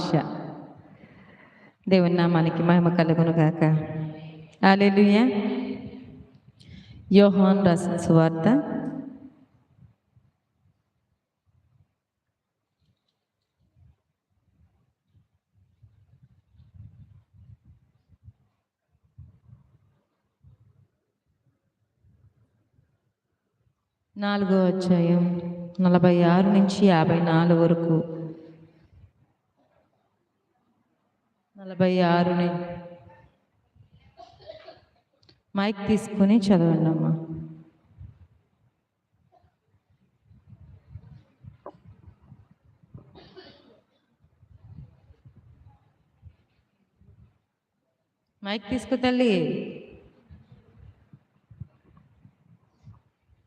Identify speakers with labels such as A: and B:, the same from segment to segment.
A: ఆశ. దేవుని నామానికి మహిమ కలుగును గాక. అలెలుయ యోహాన్ రాసిన సువార్త. నాలుగో అధ్యాయం నలభై ఆరు నుంచి యాభై నాలుగు వరకు. నలభై ఆరుని మైక్ తీసుకుని చదవండి అమ్మా. మైక్ తీసుకు తల్లి.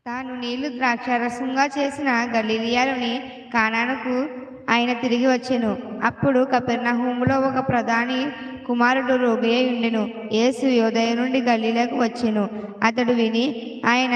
B: తాను నీళ్ళు ద్రాక్షారసంగా చేసిన గలీలియాలోని కానానకు ఆయన తిరిగి వచ్చెను. అప్పుడు కపెర్నహూములో ఒక ప్రధాని కుమారుడు రోగి అయి ఉండెను యేసు యోదయ నుండి గల్లీలకు వచ్చెను. అతడు విని ఆయన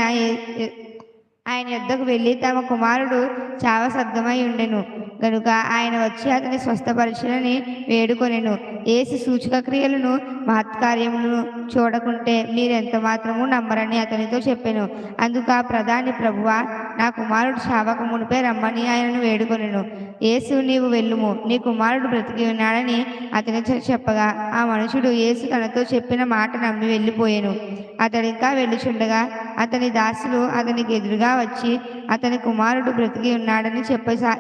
B: ఆయన యుద్ధకు వెళ్ళి తమ కుమారుడు చావ సద్దమై ఉండెను గనుక ఆయన వచ్చి అతని స్వస్థపరచులని వేడుకొనెను. ఏసు సూచక క్రియలను మహత్కార్యములను చూడకుంటే మీరెంత మాత్రము నమ్మరని అతనితో చెప్పాను. అందుకు ఆ ప్రధాని ప్రభువా నా కుమారుడు శావక మునిపే రమ్మని ఆయనను వేడుకొనెను. యేసు నీవు వెళ్ళుము. నీ కుమారుడు బ్రతికి ఉన్నాడని అతనితో చెప్పగా ఆ మనుషుడు యేసు తనతో చెప్పిన మాట నమ్మి వెళ్ళిపోయాను. అతడి ఇంకా వెళ్ళుచుండగా అతని దాసులు అతనికి ఎదురుగా వచ్చి అతని కుమారుడు బ్రతికి ఉన్నాడని చెప్పసా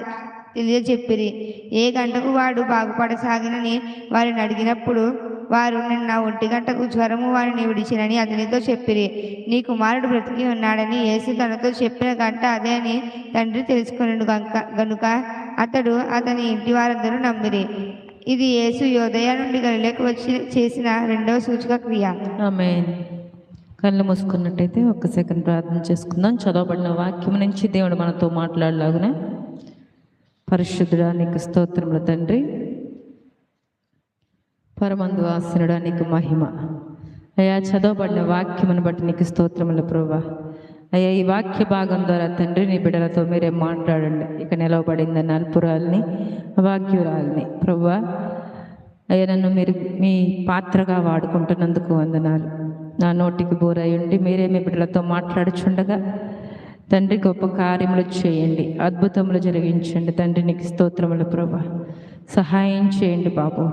B: తెలియజెప్పిరి ఏ గంటకు వాడు బాగుపడసాగినని వారిని అడిగినప్పుడు వారు నిన్న ఒంటి గంటకు జ్వరము వారిని విడిచినని అతనితో చెప్పిరి. నీ కుమారుడు బ్రతికి ఉన్నాడని యేసు తనతో చెప్పిన గంట అదే అని తండ్రి తెలుసుకున్నాడు గనుక గనుక అతడు అతని ఇంటి వారందరూ నమ్మిరి. ఇది యేసు యోదయ నుండి గలిలోకి వచ్చి చేసిన రెండవ సూచక క్రియ.
A: ఆమె కళ్ళు మూసుకున్నట్టయితే ఒక్క సెకండ్ ప్రార్థన చేసుకుందాం. చదవబడిన వాక్యం నుంచి దేవుడు మనతో మాట్లాడలాగునే పరిశుద్ధుడా నీకు స్తోత్రములు తండ్రి. పరమందు ఆసనుడా నీకు మహిమ. అయ్యా చదవబడిన వాక్యమును బట్టి నీకు స్తోత్రములు ప్రభా. అయ్యా ఈ వాక్య భాగం ద్వారా తండ్రి నీ బిడ్డలతో మీరే మాట్లాడండి. ఇక నిలవబడింది నలుపురాల్ని వాక్యురాల్ని ప్రభా. అయ్యా నన్ను మీరు మీ పాత్రగా వాడుకుంటున్నందుకు వందనాలు. నా నోటికి బోరయ్యండి మీరే మీ బిడ్డలతో మాట్లాడుచుండగా తండ్రి గొప్ప కార్యములు చేయండి అద్భుతములు జరిగించండి. తండ్రి నీకు స్తోత్రములు ప్రభా. సహాయం చేయండి బాబు.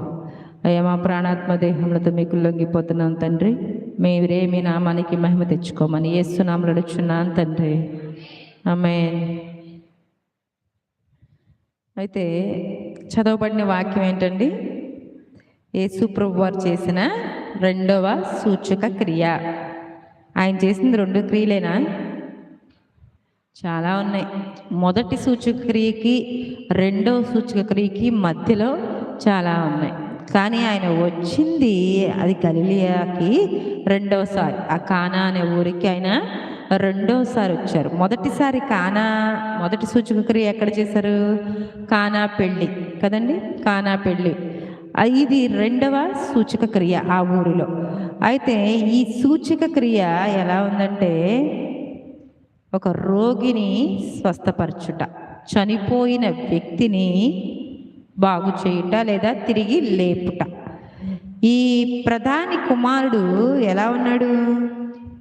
A: అయ్యా మా ప్రాణాత్మ దేహములతో మీకు లొంగిపోతున్నాం తండ్రి. మీరే మీ నామానికి మహిమ తెచ్చుకోమని ఏసునామలు అడుచున్నాను తండ్రి. ఆమె అయితే చదవబడిన వాక్యం ఏంటండి? యేసు ప్రభు వారు చేసిన రెండవ సూచక క్రియ. ఆయన చేసింది రెండు క్రియలేనా? చాలా ఉన్నాయి. మొదటి సూచక్రియకి రెండవ సూచక క్రియకి మధ్యలో చాలా ఉన్నాయి. కానీ ఆయన వచ్చింది అది గలిలియాకి రెండవసారి ఆ కానా అనే ఊరికి ఆయన రెండవసారి వచ్చారు. మొదటిసారి కానా మొదటి సూచకక్రియ ఎక్కడ చేశారు? కానా పెళ్ళి కదండి? కానా పెళ్ళి ఇది రెండవ సూచక క్రియ ఆ ఊరిలో. అయితే ఈ సూచక క్రియ ఎలా ఉందంటే ఒక రోగిని స్వస్థపరచుట చనిపోయిన వ్యక్తిని బాగు చేయుట లేదా తిరిగి లేపుట. ఈ ప్రధాని కుమారుడు ఎలా ఉన్నాడు?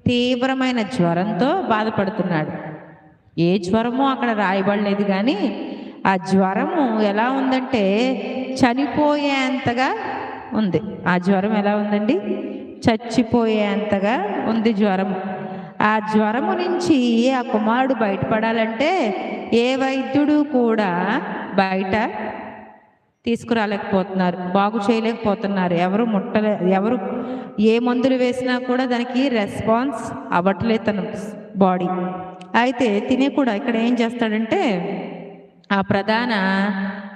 A: తీవ్రమైన జ్వరంతో బాధపడుతున్నాడు. ఏ జ్వరమో అక్కడ రాయబడలేదు కానీ ఆ జ్వరము ఎలా ఉందంటే చనిపోయేంతగా ఉంది. ఆ జ్వరం ఎలా ఉందండి? చచ్చిపోయేంతగా ఉంది జ్వరం ఆ జ్వరము నుంచి ఆ కుమారుడు బయటపడాలంటే ఏ వైద్యుడు కూడా బయట తీసుకురాలేకపోతున్నారు బాగు చేయలేకపోతున్నారు. ఎవరు ముట్టలే ఎవరు ఏ మందులు వేసినా కూడా దానికి రెస్పాన్స్ అవ్వట్లేదు తన బాడీ. అయితే తినే కూడా ఇక్కడ ఏం చేస్తాడంటే ఆ ప్రధాన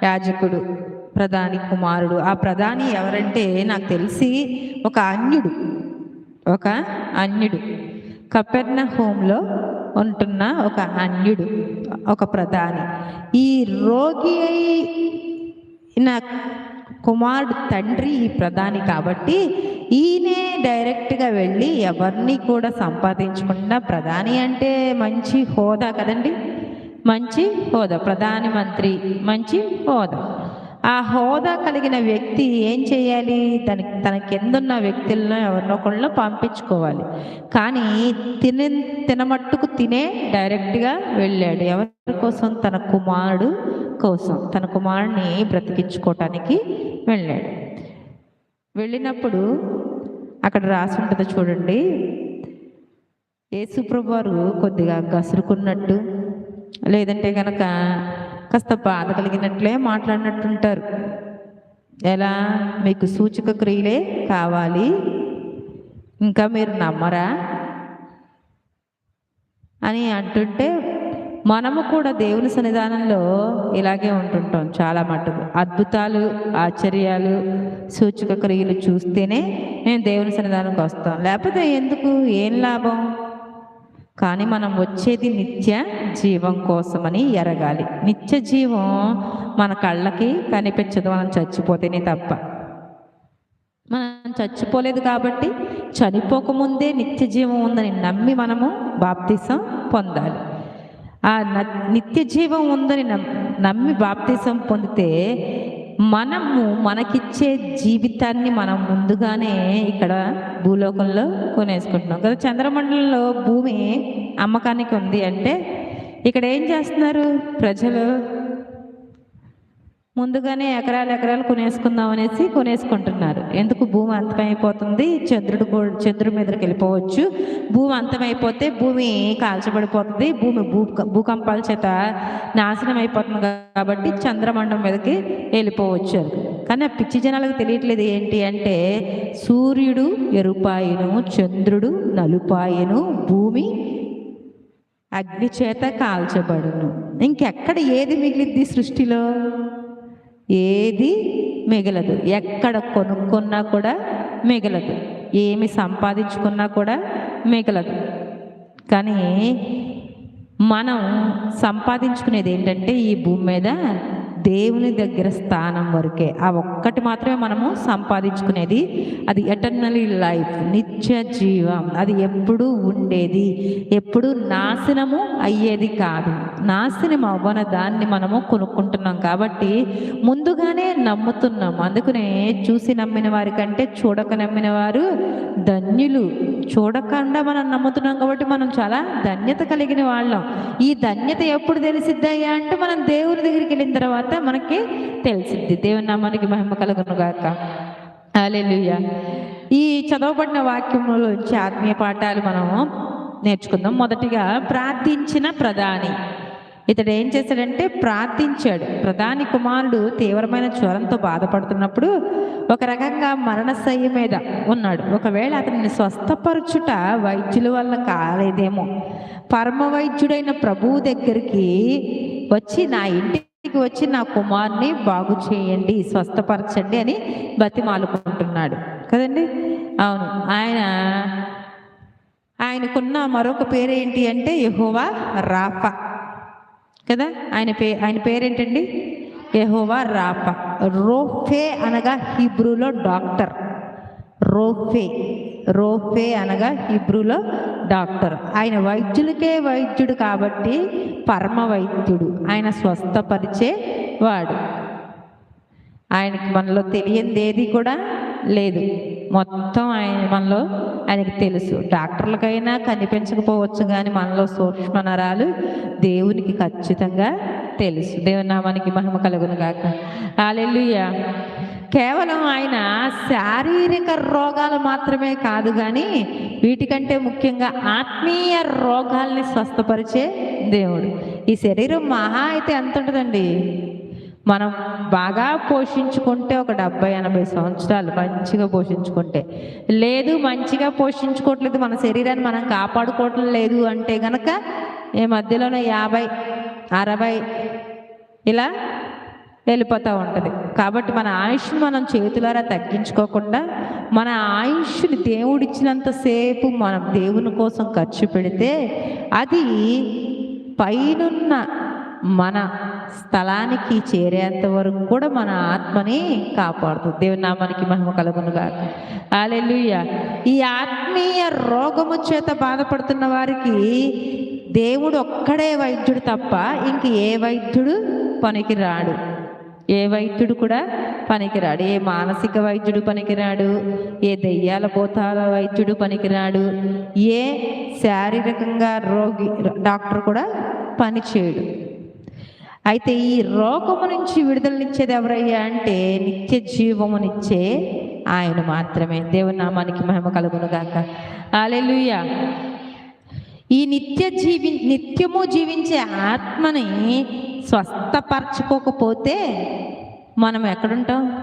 A: యాజకుడు ప్రధాని కుమారుడు ఆ ప్రధాని ఎవరంటే నాకు తెలిసి ఒక అన్యుడు ఒక అన్యుడు. కపెర్ణ హోంలో ఉంటున్న ఒక అన్యుడు ఒక ప్రధాని. ఈ రోగి అయిన కుమారుడు తండ్రి ఈ ప్రధాని కాబట్టి ఈయనే డైరెక్ట్గా వెళ్ళి ఎవరిని కూడా సంపాదించకుండా ప్రధాని అంటే మంచి హోదా కదండి. మంచి హోదా ప్రధాని మంత్రి మంచి హోదా. ఆ హోదా కలిగిన వ్యక్తి ఏం చేయాలి? తన తన కిందున్న వ్యక్తులను ఎవరినో పంపించుకోవాలి. కానీ తిన తినమట్టుకు తినే డైరెక్ట్గా వెళ్ళాడు. ఎవరి కోసం? తన కుమారుడు కోసం. తన కుమారుడిని బ్రతికించుకోవటానికి వెళ్ళాడు. వెళ్ళినప్పుడు అక్కడ రాసి ఉంటుంది చూడండి. యేసుప్రభు వారు కొద్దిగా గసురుకున్నట్టు లేదంటే కనుక కాస్త బాధ కలిగినట్లే మాట్లాడినట్టుంటారు. ఎలా? మీకు సూచక క్రియలే కావాలి. ఇంకా మీరు నమ్మరా? అని అంటుంటే మనము కూడా దేవుని సన్నిధానంలో ఇలాగే ఉంటుంటాం చాలా మటుకు. అద్భుతాలు ఆశ్చర్యాలు సూచక క్రియలు చూస్తేనే మేము దేవుని సన్నిధానంకి వస్తాం. లేకపోతే ఎందుకు? ఏం లాభం? కానీ మనం వచ్చేది నిత్య జీవం కోసమని ఎరగాలి. నిత్య జీవం మన కళ్ళకి కనిపించదు మనం చచ్చిపోతేనే తప్ప. మనం చచ్చిపోలేదు కాబట్టి చనిపోకముందే నిత్య జీవం ఉందని నమ్మి మనము బాప్తిసం పొందాలి. ఆ న- నిత్య జీవం ఉందని నమ్మి బాప్తిసం పొందితే మనము మనకిచ్చే జీవితాన్ని మనం ముందుగానే ఇక్కడ భూలోకంలో కొనేసుకుంటున్నాం కదా. చంద్రమండలంలో భూమి అమ్మకానికి ఉంది అంటే ఇక్కడ ఏం చేస్తున్నారు ప్రజలు? ముందుగానే ఎకరాలు ఎకరాలు కొనేసుకుందాం అనేసి కొనేసుకుంటున్నారు. ఎందుకు భూమి అంతమైపోతుంది? చంద్రుడు కూడా చంద్రుడి మీదకి వెళ్ళిపోవచ్చు. భూమి అంతమైపోతే భూమి కాల్చబడిపోతుంది. భూమి భూ భూకంపాల చేత నాశనం అయిపోతుంది కాబట్టి చంద్రమండం మీదకి వెళ్ళిపోవచ్చు. కానీ ఆ పిచ్చి జనాలకు తెలియట్లేదు ఏంటి అంటే సూర్యుడు ఎరుపాయను చంద్రుడు నలుపాయను భూమి అగ్ని చేత కాల్చబడును. ఇంకెక్కడ ఏది మిగిలిద్ది సృష్టిలో? ఏది మిగలదు. ఎక్కడ కొనుక్కున్నా కూడా మిగలదు. ఏమి సంపాదించుకున్నా కూడా మిగలదు. కానీ మనం సంపాదించుకునేది ఏంటంటే ఈ భూమి మీద దేవుని దగ్గర స్థానం వరకే ఆ ఒక్కటి మాత్రమే మనము సంపాదించుకునేది. అది ఎటర్నలీ లైఫ్ నిత్య జీవం. అది ఎప్పుడు ఉండేది ఎప్పుడు నాశనము అయ్యేది కాదు. నాశనం అవ్వన దాన్ని మనము కొనుక్కుంటున్నాం కాబట్టి ముందుగానే నమ్ముతున్నాం. అందుకనే చూసి నమ్మిన వారి కంటే చూడక నమ్మిన వారు ధన్యులు. చూడకుండా మనం నమ్ముతున్నాం కాబట్టి మనం చాలా ధన్యత కలిగిన వాళ్ళం. ఈ ధన్యత ఎప్పుడు తెలిసిద్దయ్యా అంటే మనం దేవుని దగ్గరికి వెళ్ళిన తర్వాత మనకి తెలిసింది. దేవుని నామానికి మహిమ కలుగును గాక హల్లెలూయా. ఈ చదవబడిన వాక్యంలోంచి ఆత్మీయ పాఠాలు మనము నేర్చుకుందాం. మొదటిగా ప్రార్థించిన ప్రధాని. ఇతడు ఏం చేశాడంటే ప్రార్థించాడు. ప్రధాని కుమారుడు తీవ్రమైన జ్వరంతో బాధపడుతున్నప్పుడు ఒక రకంగా మరణశయ్య మీద ఉన్నాడు. ఒకవేళ అతన్ని స్వస్థపరచుట వైద్యుల వల్ల కాలేదేమో. పరమ వైద్యుడైన ప్రభువు దగ్గరికి వచ్చి నా ఇంటి ఇంటికి వచ్చి నా కుమార్ని బాగు చేయండి స్వస్థపరచండి అని బతిమాలుకుంటున్నాడు. కదండి? అవును. ఆయన ఆయనకున్న మరొక పేరేంటి అంటే యహోవా రాప కదా? ఆయన పే ఆయన పేరేంటండి? యహోవా రాప రోఫే అనగా హిబ్రూలో డాక్టర్. రోఫే. రోఫే అనగా హిబ్రూలో డాక్టర్. ఆయన వైద్యులకే వైద్యుడు కాబట్టి పరమ వైద్యుడు. ఆయన స్వస్థపరిచే వాడు. ఆయనకి మనలో తెలియంది ఏది కూడా లేదు. మొత్తం ఆయన మనలో ఆయనకి తెలుసు. డాక్టర్లకైనా కనిపించకపోవచ్చు కానీ మనలో సూక్ష్మ నరాలు దేవునికి ఖచ్చితంగా తెలుసు. దేవునామానికి మహిమ కలుగును గాక. హల్లెలూయా. కేవలం ఆయన శారీరక రోగాలు మాత్రమే కాదు కానీ వీటికంటే ముఖ్యంగా ఆత్మీయ రోగాల్ని స్వస్థపరిచే దేవుడు. ఈ శరీరం మహా అయితే ఎంత ఉంటుందండి? మనం బాగా పోషించుకుంటే ఒక డెబ్బై ఎనభై సంవత్సరాలు మంచిగా పోషించుకుంటే. లేదు మంచిగా పోషించుకోవట్లేదు మన శరీరాన్ని మనం కాపాడుకోవటం లేదు అంటే గనక ఈ మధ్యలోనే యాభై అరవై ఇలా వెళ్ళిపోతూ ఉంటుంది. కాబట్టి మన ఆయుష్ని మనం చేతులారా తగ్గించుకోకుండా మన ఆయుష్ని దేవుడిచ్చినంతసేపు మనం దేవుని కోసం ఖర్చు పెడితే అది పైనున్న మన స్థలానికి చేరేంత వరకు కూడా మన ఆత్మని కాపాడుతుంది. దేవుని నామానికి మహిమ కలుగునుగా అలెలుయ్య ఈ ఆత్మీయ రోగము చేత బాధపడుతున్న వారికి దేవుడు ఒక్కడే వైద్యుడు తప్ప ఇంక ఏ వైద్యుడు పనికి రాడు ఏ వైద్యుడు కూడా పనికిరాడు ఏ మానసిక వైద్యుడు పనికిరాడు ఏ దెయ్యాల పోతాల వైద్యుడు పనికిరాడు ఏ శారీరకంగా రోగి డాక్టర్ కూడా పనిచేయడు. అయితే ఈ రోగము నుంచి విడుదలనిచ్చేది ఎవరయ్యా అంటే నిత్య జీవమునిచ్చే ఆయన మాత్రమే. దేవుని నామానికి మహిమ కలుగును గాక అలెలుయ్యా ఈ నిత్య జీవి నిత్యము జీవించే ఆత్మని స్వస్థపరచుకోకపోతే మనం ఎక్కడుంటాం?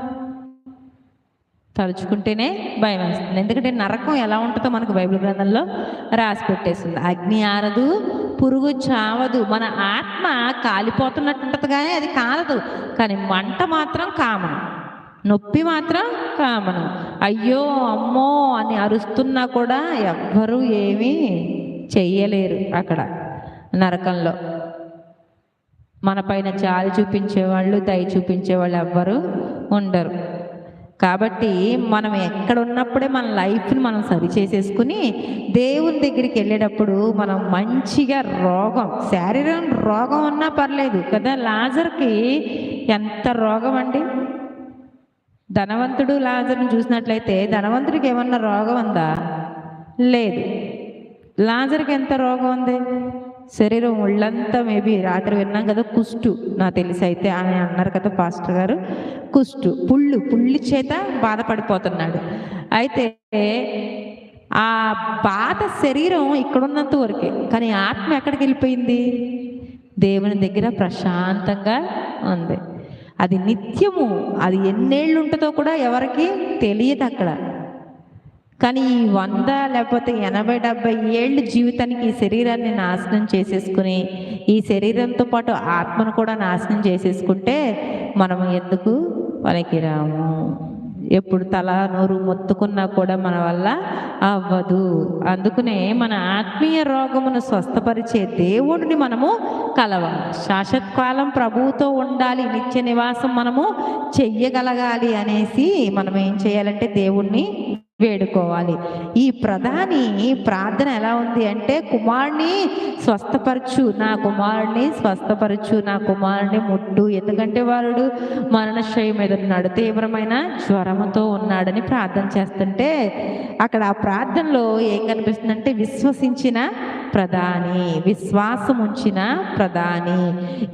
A: తలుచుకుంటేనే భయం వేస్తుంది. ఎందుకంటే నరకం ఎలా ఉంటుందో మనకు బైబిల్ గ్రంథంలో రాసి పెట్టేస్తుంది అగ్ని ఆరదు పురుగు చావదు. మన ఆత్మ కాలిపోతున్నట్టు ఉంటుంది కానీ అది కాలదు. కానీ మంట మాత్రం కామను. నొప్పి మాత్రం కామను. అయ్యో అమ్మో అని అరుస్తున్నా కూడా ఎవ్వరూ ఏమీ చెయ్యలేరు అక్కడ నరకంలో. మన పైన జాలి చూపించేవాళ్ళు దయ చూపించేవాళ్ళు ఎవ్వరు ఉండరు. కాబట్టి మనం ఎక్కడ ఉన్నప్పుడే మన లైఫ్ని మనం సరి చేసేసుకుని దేవుని దగ్గరికి వెళ్ళేటప్పుడు మనం మంచిగా రోగం శారీరం రోగం ఉన్నా పర్లేదు కదా లాజర్కి ఎంత రోగం అండి? ధనవంతుడు లాజర్ని చూసినట్లయితే ధనవంతుడికి ఏమన్నా రోగం ఉందా? లేదు. లాజర్కి ఎంత రోగం ఉంది? శరీరం ఒళ్ళంతా మేబీ రాత్రి విన్నాం కదా కుష్టు. నాకు తెలిసి అయితే అని అన్నారు కదా పాస్టర్ గారు కుష్టు. పుళ్ళు పుళ్ళు చేత బాధపడిపోతున్నాడు. అయితే ఆ బాధ శరీరం ఇక్కడున్నంత వరకే. కానీ ఆత్మ ఎక్కడికి వెళ్ళిపోయింది? దేవుని దగ్గర ప్రశాంతంగా ఉంది. అది నిత్యము. అది ఎన్నేళ్ళు ఉంటుందో కూడా ఎవరికి తెలియదు అక్కడ. కానీ ఈ వంద లేకపోతే ఎనభై డెబ్బై ఏళ్ళు జీవితానికి ఈ శరీరాన్ని నాశనం చేసేసుకుని ఈ శరీరంతో పాటు ఆత్మను కూడా నాశనం చేసేసుకుంటే మనం ఎందుకు పనికిరాము? ఎప్పుడు తల నోరు మొత్తుకున్నా కూడా మన వల్ల అవ్వదు. అందుకనే మన ఆత్మీయ రోగమును స్వస్థపరిచే దేవుడిని మనము కలవాలి. శాశ్వతకాలం ప్రభువుతో ఉండాలి నిత్య నివాసం మనము చెయ్యగలగాలి అనేసి మనం ఏం చేయాలంటే దేవుణ్ణి వేడుకోవాలి. ఈ ప్రధాని ప్రార్థన ఎలా ఉంది అంటే కుమారుని స్వస్థపరచు నా కుమారుని స్వస్థపరచు నా కుమారుని ముట్టు. ఎందుకంటే వాడు మరణశయం మీద ఉన్నాడు తీవ్రమైన జ్వరంతో ఉన్నాడని ప్రార్థన చేస్తుంటే అక్కడ ఆ ప్రార్థనలో ఏం కనిపిస్తుందంటే విశ్వసించిన ప్రధాని విశ్వాసం ఉంచిన ప్రధాని.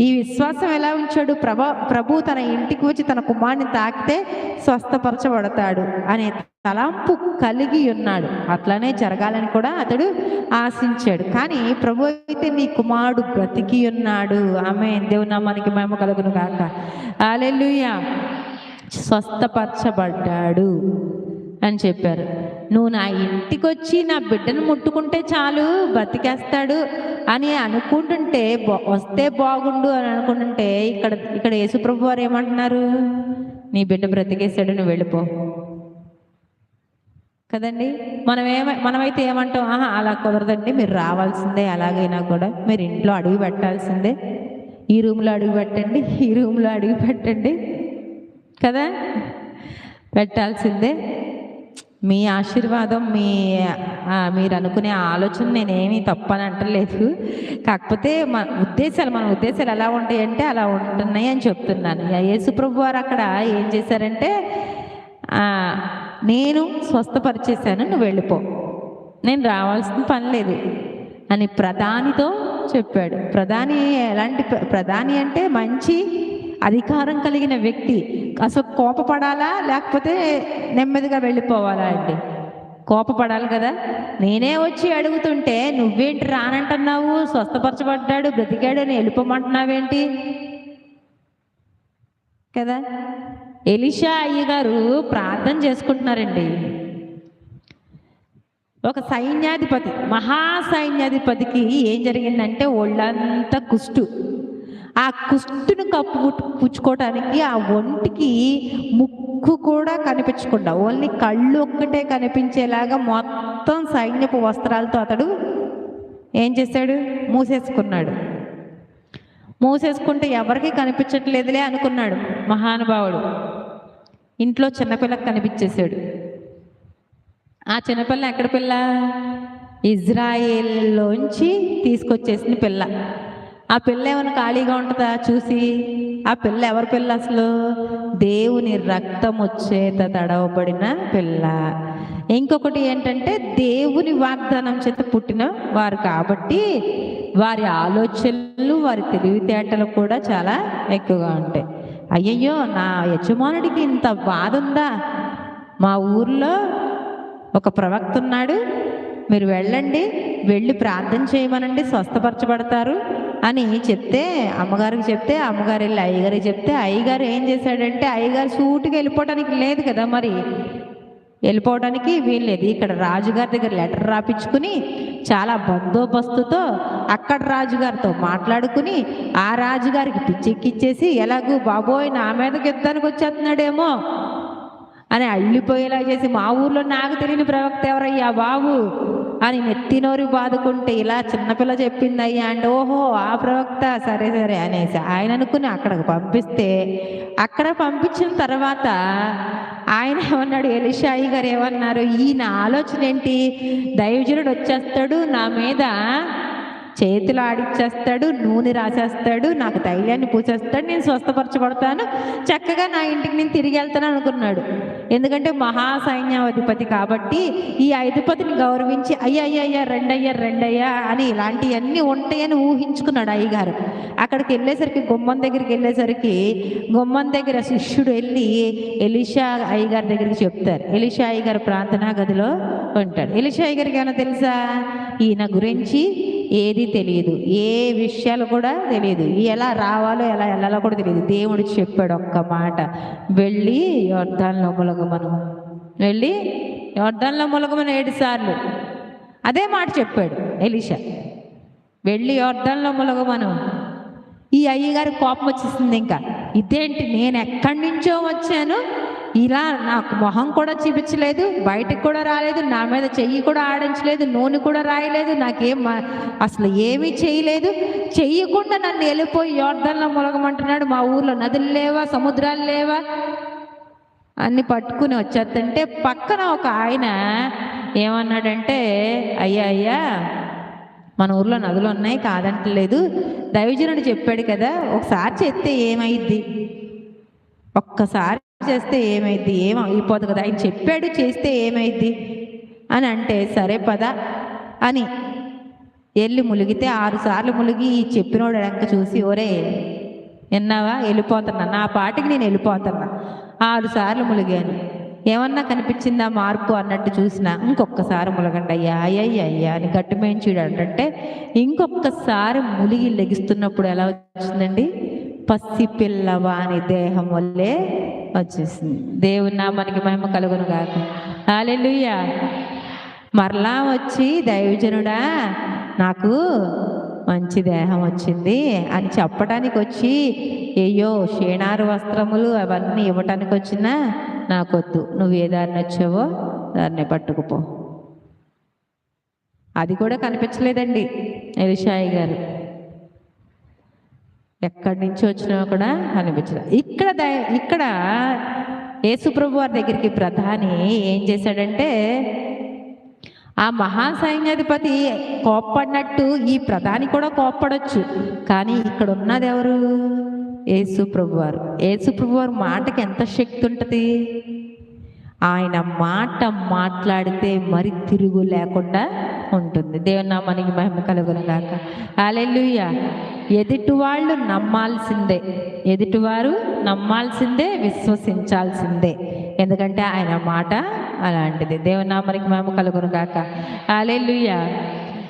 A: ఈ విశ్వాసం ఎలా ఉంచాడు? ప్రభ ప్రభు తన ఇంటికి వచ్చి తన కుమారుని తాకితే స్వస్థపరచబడతాడు అనే తలంపు కలిగి ఉన్నాడు. అట్లానే జరగాలని కూడా అతడు ఆశించాడు. కానీ ప్రభు అయితే నీ కుమారుడు బ్రతికి ఉన్నాడు. ఆమె దేవునా మనకి మేము కలుగును కాక అలెలుయా స్వస్థపరచబడ్డాడు. అని చెప్పారు. నువ్వు నా ఇంటికి వచ్చి నా బిడ్డను ముట్టుకుంటే చాలు బతికేస్తాడు అని అనుకుంటుంటే వస్తే బాగుండు అని అనుకుంటుంటే ఇక్కడ ఇక్కడ యేసుప్రభు వారు ఏమంటున్నారు? నీ బిడ్డ బ్రతికేశాడు నువ్వు వెళ్ళిపో. కదండి? మనం ఏమ మనమైతే ఏమంటాం ఆహా అలా కుదరదండి మీరు రావాల్సిందే అలాగైనా కూడా మీరు ఇంట్లో అడుగు పెట్టాల్సిందే. ఈ రూమ్లో అడుగు పెట్టండి ఈ రూమ్లో అడుగు పెట్టండి. కదా? పెట్టాల్సిందే. మీ ఆశీర్వాదం మీ మీరు అనుకునే ఆలోచన నేనేమి తప్పని అంటలేదు కాకపోతే మన ఉద్దేశాలు మన ఉద్దేశాలు ఎలా ఉంటాయి అంటే అలా ఉంటున్నాయి అని చెప్తున్నాను. యేసుప్రభు వారు అక్కడ ఏం చేశారంటే నేను స్వస్థపరిచేశాను నువ్వు వెళ్ళిపో. నేను రావాల్సిన పని లేదు అని ప్రధానితో చెప్పాడు. ప్రధాని ఎలాంటి ప్ర- ప్రధాని అంటే మంచి అధికారం కలిగిన వ్యక్తి. అసలు కోపపడాలా? లేకపోతే నెమ్మదిగా వెళ్ళిపోవాలా అండి? కోపపడాలి కదా? నేనే వచ్చి అడుగుతుంటే నువ్వేంటి రానంటున్నావు? స్వస్థపరచబడ్డాడు బ్రతికాడు అని వెళ్ళిపోమంటున్నావేంటి? కదా? ఎలిషా అయ్య గారు ప్రార్థన చేసుకుంటున్నారండి. ఒక సైన్యాధిపతి మహా సైన్యాధిపతికి ఏం జరిగిందంటే ఒళ్ళంతా కుష్టు. ఆ కుష్టును కప్పు పుచ్చుకోవటానికి ఆ ఒంటికి ముక్కు కూడా కనిపించకుండా ఓన్లీ కళ్ళు ఒక్కటే కనిపించేలాగా మొత్తం సైన్యపు వస్త్రాలతో అతడు ఏం చేశాడు? మూసేసుకున్నాడు. మూసేసుకుంటే ఎవరికి కనిపించట్లేదులే అనుకున్నాడు మహానుభావుడు. ఇంట్లో చిన్నపిల్లకి కనిపించేశాడు. ఆ చిన్నపిల్ల ఎక్కడ పిల్ల? ఇజ్రాయేల్లోంచి తీసుకొచ్చేసిన పిల్ల. ఆ పిల్ల ఏమైనా ఖాళీగా ఉంటుందా చూసి? ఆ పిల్ల ఎవరి పిల్ల అసలు? దేవుని రక్తం వచ్చేత తడవబడిన పిల్ల. ఇంకొకటి ఏంటంటే దేవుని వాగ్దానం చేత పుట్టిన వారు కాబట్టి వారి ఆలోచనలు వారి తెలివితేటలు కూడా చాలా ఎక్కువగా ఉంటాయి. అయ్యయ్యో నా యజమానుడికి ఇంత బాధ ఉందా మా ఊర్లో ఒక ప్రవక్త ఉన్నాడు. మీరు వెళ్ళండి వెళ్ళి ప్రార్థన చేయమనండి స్వస్థపరచబడతారు. అని చెప్తే అమ్మగారికి చెప్తే అమ్మగారు వెళ్ళి అయ్యగారికి చెప్తే అయ్యగారు ఏం చేశాడంటే అయ్యగారు సూటుగా వెళ్ళిపోవడానికి లేదు కదా మరి. వెళ్ళిపోవడానికి వీల్లేదు ఇక్కడ రాజుగారి దగ్గర లెటర్ రాపించుకుని చాలా బందోబస్తుతో అక్కడ రాజుగారితో మాట్లాడుకుని ఆ రాజుగారికి పిచ్చెక్కిచ్చేసి ఎలాగూ బాబోయ్ నా మీదకి యుద్ధానికి వచ్చేస్తున్నాడేమో అని అల్లిపోయేలా చేసి మా ఊర్లో నాకు తెలియని ప్రవక్త ఎవరయ్యా బాబు? అని నెత్తినోరి బాదుకుంటే ఇలా చిన్నపిల్ల చెప్పింది అయ్యా అంటే ఓహో ఆ ప్రవక్త సరే సరే అనేసి ఆయన అనుకుని అక్కడికి పంపిస్తే అక్కడ పంపించిన తర్వాత ఆయన ఏమన్నాడు ఎలిషాయి గారు ఏమన్నారు? ఈయన ఆలోచన ఏంటి? దైవజనుడు వచ్చేస్తాడు నా మీద చేతులు ఆడిచ్చేస్తాడు నూనె రాసేస్తాడు నాకు ధైర్యాన్ని పూసేస్తాడు నేను స్వస్థపరచబడతాను. చక్కగా నా ఇంటికి నేను తిరిగి వెళ్తాను అనుకున్నాడు. ఎందుకంటే మహాసైన్యాధిపతి కాబట్టి ఈ అధిపతిని గౌరవించి అయ్యా అయ్యా అయ్యా రెండయ్యా రెండయ్యా అని ఇలాంటివన్నీ ఉంటాయని ఊహించుకున్నాడు అయ్యగారు. అక్కడికి వెళ్ళేసరికి గుమ్మం దగ్గరికి వెళ్ళేసరికి గుమ్మం దగ్గర శిష్యుడు వెళ్ళి ఎలిషా అయ్యగారి దగ్గరికి చెప్తారు. ఎలిషా అయ్యగారు ప్రార్థనా గదిలో ఉంటాడు ఎలిషా అయ్యగారికి ఏమైనా తెలుసా? ఈయన గురించి ఏది తెలియదు. ఏ విషయాలు కూడా తెలియదు. ఎలా రావాలో ఎలా వెళ్ళాలో కూడా తెలియదు. దేవుడు చెప్పాడు ఒక్క మాట. వెళ్ళి యోర్ధాన్లో ములగమను వెళ్ళి యోర్ధాన్లో ములగమను ఏడు సార్లు. అదే మాట చెప్పాడు ఎలీషా. వెళ్ళి యోర్ధాన్లో ములగమను ఈ అయ్యగారి కోపం వచ్చేసింది ఇంకా. ఇదేంటి? నేను ఎక్కడి నుంచో వచ్చాను? ఇలా నాకు మొహం కూడా చూపించలేదు బయటకు కూడా రాలేదు నా మీద చెయ్యి కూడా ఆడించలేదు నూనె కూడా రాయలేదు నాకేం అసలు ఏమీ చేయలేదు. చెయ్యకుండా నన్ను వెళ్ళిపోయి యోర్ధంలో మొలగమంటున్నాడు మా ఊర్లో నదులు లేవా సముద్రాలు లేవా? అన్ని పట్టుకుని వచ్చేస్తుంటే పక్కన ఒక ఆయన ఏమన్నాడంటే అయ్యా అయ్యా మన ఊర్లో నదులు ఉన్నాయి కాదంటలేదు. దైవజనుడు చెప్పాడు కదా ఒకసారి చెప్తే ఏమైద్ది? ఒక్కసారి చేస్తే ఏమైద్ది? ఏం అయిపోదు కదా. ఆయన చెప్పాడు చేస్తే ఏమైద్ది? అని అంటే సరే పద అని వెళ్ళి ములిగితే ఆరుసార్లు ములిగి ఈ చెప్పినోడు వెనక చూసి ఒరే విన్నావా వెళ్ళిపోతున్నా. నా పాటికి నేను వెళ్ళిపోతున్నా. ఆరుసార్లు ములిగాను. ఏమన్నా కనిపించిందా మార్పు? అన్నట్టు చూసినా ఇంకొకసారి ములగండి. అయ్యా అయ్యా అయ్యా అని గట్టి అంటే ఇంకొకసారి ములిగి లెగిస్తున్నప్పుడు ఎలా వచ్చిందండి? పసి పిల్లవాని దేహం వల్లే వచ్చేసింది. దేవుని నామానికి మహిమ కలుగును కాక హాలెలుయ్యా మరలా వచ్చి దైవజనుడా నాకు మంచి దేహం వచ్చింది అని చెప్పడానికి వచ్చి అయ్యో క్షీణారు వస్త్రములు అవన్నీ ఇవ్వటానికి వచ్చినా నాకొద్దు. నువ్వు ఏ దారిని వచ్చావో దాన్ని పట్టుకుపో. అది కూడా కనిపించలేదండి ఎలిషాయి గారు. ఎక్కడి నుంచి వచ్చినా కూడా అనిపించదు. ఇక్కడ దై- ఇక్కడ యేసుప్రభు వారి దగ్గరికి ప్రధాని ఏం చేశాడంటే ఆ మహాసైన్యాధిపతి కోప్పడినట్టు ఈ ప్రధాని కూడా కోప్పడొచ్చు. కానీ ఇక్కడ ఉన్నది ఎవరు? యేసుప్రభు వారు. యేసుప్రభు ప్రభువారు మాటకి ఎంత శక్తి ఉంటుంది? ఆయన మాట మాట్లాడితే మరి తిరుగు లేకుండా ఉంటుంది. దేవుని నామానికి మహిమ కలుగును గాక. అలెలుయ్య ఎదుటి వాళ్ళు నమ్మాల్సిందే. ఎదుటివారు నమ్మాల్సిందే విశ్వసించాల్సిందే. ఎందుకంటే ఆయన మాట అలాంటిది. దేవుని నామానికి మహిమ కలుగును గాక.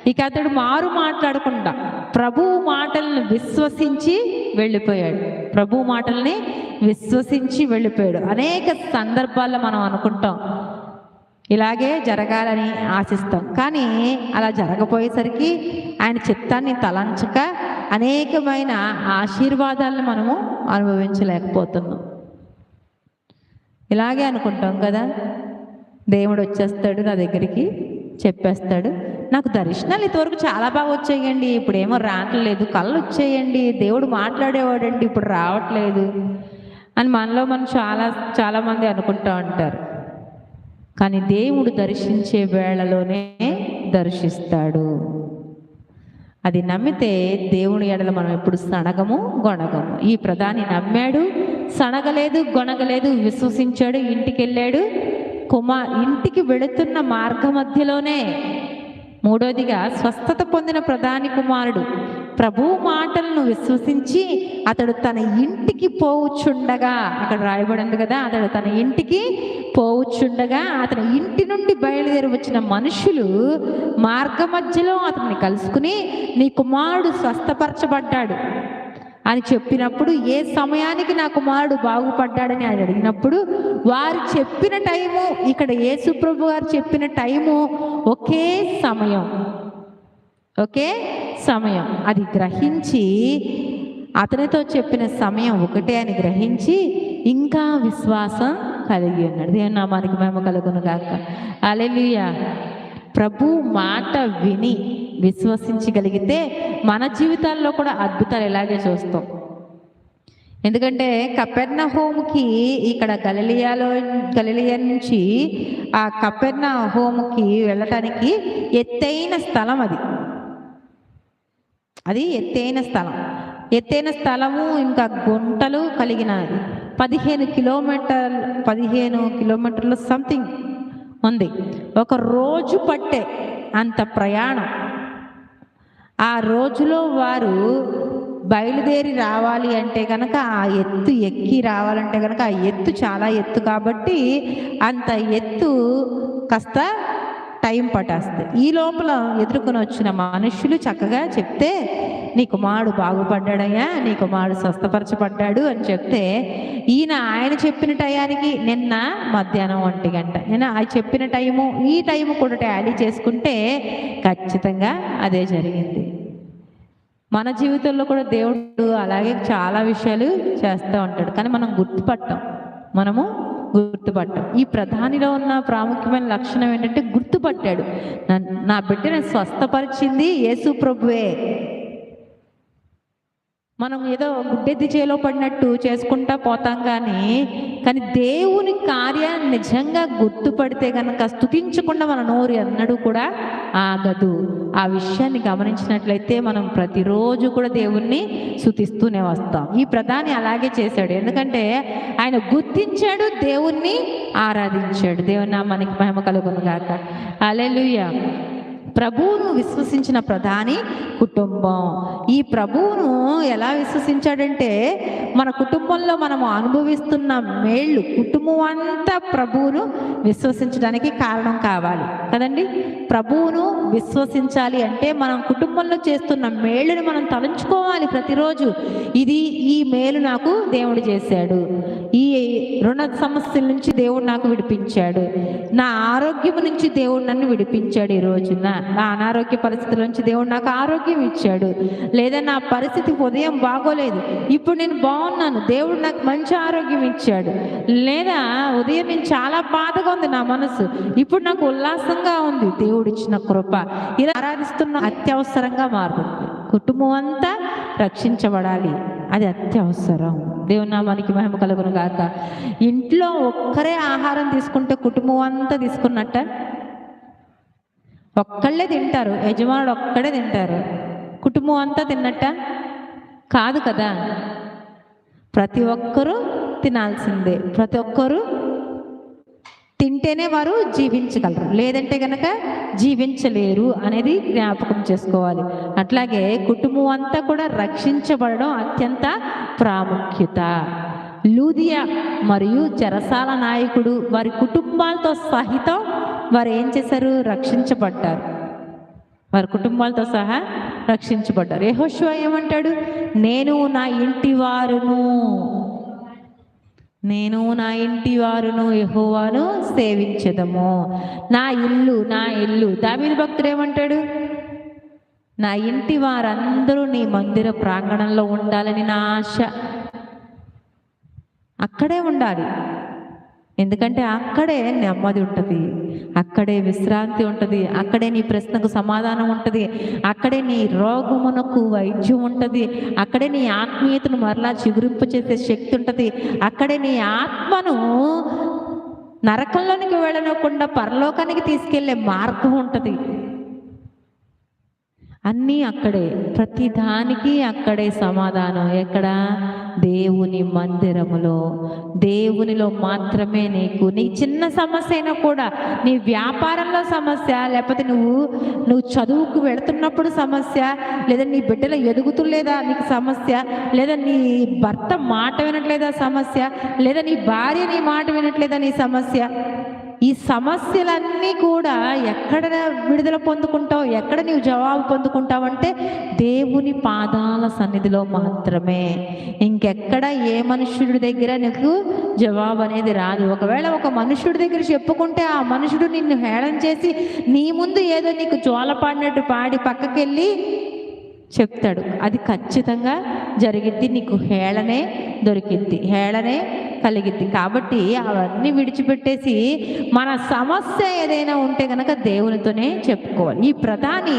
A: ఇక అతడు మారు మాట్లాడకుండా ప్రభువు మాటలను విశ్వసించి వెళ్ళిపోయాడు. ప్రభు మాటల్ని విశ్వసించి వెళ్ళిపోయాడు. అనేక సందర్భాల్లో మనం అనుకుంటాం ఇలాగే జరగాలని ఆశిస్తాం. కానీ అలా జరగపోయేసరికి ఆయన చిత్తాన్ని తలంచక అనేకమైన ఆశీర్వాదాలను మనము అనుభవించలేకపోతున్నాం. ఇలాగే అనుకుంటాం కదా దేవుడు వచ్చేస్తాడు నా దగ్గరికి చెప్పేస్తాడు. నాకు దర్శనాలు ఇంతవరకు చాలా బాగా వచ్చాయండి. ఇప్పుడు ఏమో రావట్లేదు. కళ్ళు వచ్చేయండి. దేవుడు మాట్లాడేవాడండి. ఇప్పుడు రావట్లేదు అని మనలో మనం చాలా చాలామంది అనుకుంటూ ఉంటారు. కానీ దేవుడు దర్శించే వేళలోనే దర్శిస్తాడు. అది నమ్మితే దేవుని ఎడల మనం ఎప్పుడు సణగము గొణగము ఈ ప్రధాని నమ్మాడు సనగలేదు గొణగలేదు విశ్వసించాడు ఇంటికి వెళ్ళాడు కుమార్ ఇంటికి వెళుతున్న మార్గ మధ్యలోనే మూడోదిగా స్వస్థత పొందిన ప్రధాని కుమారుడు. ప్రభు మాటలను విశ్వసించి అతడు తన ఇంటికి పోవుచుండగా అక్కడ రాయబడింది కదా అతడు తన ఇంటికి పోవుచుండగా అతని ఇంటి నుండి బయలుదేరి వచ్చిన మనుషులు మార్గ మధ్యలో అతన్ని కలుసుకుని నీ కుమారుడు స్వస్థపరచబడ్డాడు. అని చెప్పినప్పుడు ఏ సమయానికి నా కుమారుడు బాగుపడ్డాడని ఆయన అడిగినప్పుడు వారు చెప్పిన టైము ఇక్కడ యేసుప్రభు గారు చెప్పిన టైము ఒకే సమయం. ఒకే సమయం. అది గ్రహించి అతనితో చెప్పిన సమయం ఒకటే అని గ్రహించి ఇంకా విశ్వాసం కలిగి ఉన్నాడు. దేవుని నామానికి మేము కలుగును కాక అలెలుయ ప్రభు మాట విని విశ్వసించగలిగితే మన జీవితాల్లో కూడా అద్భుతాలు ఇలాగే చూస్తాం. ఎందుకంటే కపెర్ణ హోమ్కి ఇక్కడ గలలియాలో గలలియా నుంచి ఆ కపెర్ణ హోమ్కి వెళ్ళటానికి ఎత్తైన స్థలం అది. అది ఎత్తైన స్థలం. ఎత్తైన స్థలము ఇంకా గుంటలు కలిగినది పదిహేను కిలోమీటర్ పదిహేను కిలోమీటర్లు సంథింగ్ ఉంది. ఒక రోజు పట్టే అంత ప్రయాణం. ఆ రోజులో వారు బయలుదేరి రావాలి అంటే కనుక ఆ ఎత్తు ఎక్కి రావాలంటే కనుక ఆ ఎత్తు చాలా ఎత్తు కాబట్టి అంత ఎత్తు కాస్త టైం పట్టేస్తుంది. ఈ లోపల ఎదుర్కొని వచ్చిన మనుషులు చక్కగా చెప్తే నీ కుమారుడు బాగుపడ్డాడయ్యా నీ కుమారుడు స్వస్థపరచబడ్డాడు అని చెప్తే ఈయన ఆయన చెప్పిన టయానికి నిన్న మధ్యాహ్నం ఒంటి గంట. నేను ఆయన చెప్పిన టైము ఈ టైము కూడా ట్యాలీ చేసుకుంటే ఖచ్చితంగా అదే జరిగింది. మన జీవితంలో కూడా దేవుడు అలాగే చాలా విషయాలు చేస్తూ ఉంటాడు. కానీ మనం గుర్తుపట్టాం. మనము గుర్తుపట్టాం. ఈ ప్రధానిలో ఉన్న ప్రాముఖ్యమైన లక్షణం ఏంటంటే గుర్తుపట్టాడు. నా- నా నేను స్వస్థపరిచింది యేసు ప్రభువే. మనం ఏదో గుడ్డెద్ది చేలో పడినట్టు చేసుకుంటా పోతాం కానీ కానీ దేవుని కార్యాన్ని నిజంగా గుర్తుపడితే కనుక స్థుతించకుండా మన నోరు ఎన్నడూ కూడా ఆగదు. ఆ విషయాన్ని గమనించినట్లయితే మనం ప్రతిరోజు కూడా దేవుణ్ణి స్తుతిస్తూనే వస్తాం. ఈ ప్రధాని అలాగే చేశాడు. ఎందుకంటే ఆయన గుర్తించాడు దేవుణ్ణి ఆరాధించాడు. దేవుని మనకి మహిమ కలుగును గాక. అలెలుయ్య ప్రభువును విశ్వసించిన ప్రధాని కుటుంబం. ఈ ప్రభువును ఎలా విశ్వసించాడంటే మన కుటుంబంలో మనము అనుభవిస్తున్న మేళ్ళు కుటుంబం అంతా ప్రభువును విశ్వసించడానికి కారణం కావాలి. కదండి? ప్రభువును విశ్వసించాలి అంటే మనం కుటుంబంలో చేస్తున్న మేళ్ళను మనం తలంచుకోవాలి ప్రతిరోజు. ఇది ఈ మేలు నాకు దేవుడు చేశాడు. ఈ రుణ సమస్యల నుంచి దేవుడు నాకు విడిపించాడు. నా ఆరోగ్యం నుంచి దేవుడు నన్ను విడిపించాడు ఈ రోజున. నా అనారోగ్య పరిస్థితుల నుంచి దేవుడు నాకు ఆరోగ్యం ఇచ్చాడు. లేదా నా పరిస్థితి ఉదయం బాగోలేదు. ఇప్పుడు నేను బాగున్నాను. దేవుడు నాకు మంచి ఆరోగ్యం ఇచ్చాడు. లేదా ఉదయం నేను చాలా బాధగా ఉంది నా మనసు. ఇప్పుడు నాకు ఉల్లాసంగా ఉంది. దేవుడు ఇచ్చిన కృప. ఇలా ఆరాధిస్తున్న అత్యవసరంగా మారుతుంది. కుటుంబం అంతా రక్షించబడాలి. అది అత్యవసరం. దేవుని నామానికి మహిమ కలుగును గాక. ఇంట్లో ఒక్కరే ఆహారం తీసుకుంటే కుటుంబం అంతా తీసుకున్నట్ట? ఒక్కళ్ళే తింటారు. యజమానుడు ఒక్కడే తింటారు. కుటుంబం అంతా తిన్నట్ట? కాదు కదా. ప్రతి ఒక్కరూ తినాల్సిందే. ప్రతి ఒక్కరూ తింటేనే వారు జీవించగలరు. లేదంటే కనుక జీవించలేరు అనేది జ్ఞాపకం చేసుకోవాలి. అట్లాగే కుటుంబం అంతా కూడా రక్షించబడడం అత్యంత ప్రాముఖ్యత. లూదియా మరియు చెరసాల నాయకుడు వారి కుటుంబాలతో సహితం వారు ఏం చేశారు? రక్షించబడ్డారు. వారి కుటుంబాలతో సహా రక్షించబడ్డారు. యహోశివ ఏమంటాడు? నేను నా ఇంటి వారును నేను నా ఇంటి వారును యహోవాను సేవించదము. నా ఇల్లు నా ఇల్లు. దావీదు భక్తుడు ఏమంటాడు? నా ఇంటి వారందరూ నీ మందిర ప్రాంగణంలో ఉండాలని నా ఆశ. అక్కడే ఉండాలి. ఎందుకంటే అక్కడే నెమ్మది ఉంటుంది. అక్కడే విశ్రాంతి ఉంటుంది. అక్కడే నీ ప్రశ్నకు సమాధానం ఉంటుంది. అక్కడే నీ రోగమునకు వైద్యం ఉంటుంది. అక్కడే నీ ఆత్మీయతను మరలా చిగురింపు చేసే శక్తి ఉంటుంది. అక్కడే నీ ఆత్మను నరకంలోనికి వెళ్ళనకుండా పరలోకానికి తీసుకెళ్ళే మార్గం ఉంటుంది. అన్నీ అక్కడే ప్రతి దానికి అక్కడే సమాధానం. ఎక్కడ? దేవుని మందిరములో. దేవునిలో మాత్రమే నీకు. నీ చిన్న సమస్య అయినా కూడా నీ వ్యాపారంలో సమస్య లేకపోతే నువ్వు నువ్వు చదువుకు వెళుతున్నప్పుడు సమస్య లేదా నీ బిడ్డలు ఎదుగుతులేదా నీకు సమస్య లేదా నీ భర్త మాట వినట్లేదా సమస్య లేదా నీ భార్య నీ మాట వినట్లేదా నీ సమస్య? ఈ సమస్యలన్నీ కూడా ఎక్కడ విడుదల పొందుకుంటావు ఎక్కడ నీవు జవాబు పొందుకుంటావు అంటే దేవుని పాదాల సన్నిధిలో మాత్రమే. ఇంకెక్కడ ఏ మనుష్యుడి దగ్గర నీకు జవాబు అనేది రాదు. ఒకవేళ ఒక మనుషుడి దగ్గర చెప్పుకుంటే ఆ మనుషుడు నిన్ను హేళన చేసి నీ ముందు ఏదో నీకు జోలపాడినట్టు పాడి పక్కకెళ్ళి చెప్తాడు. అది ఖచ్చితంగా జరిగిద్ది నీకు హేళనే దొరికిద్ది హేళనే కలిగిద్ది. కాబట్టి అవన్నీ విడిచిపెట్టేసి మన సమస్య ఏదైనా ఉంటే కనుక దేవునితోనే చెప్పుకోవాలి. ఈ ప్రధాని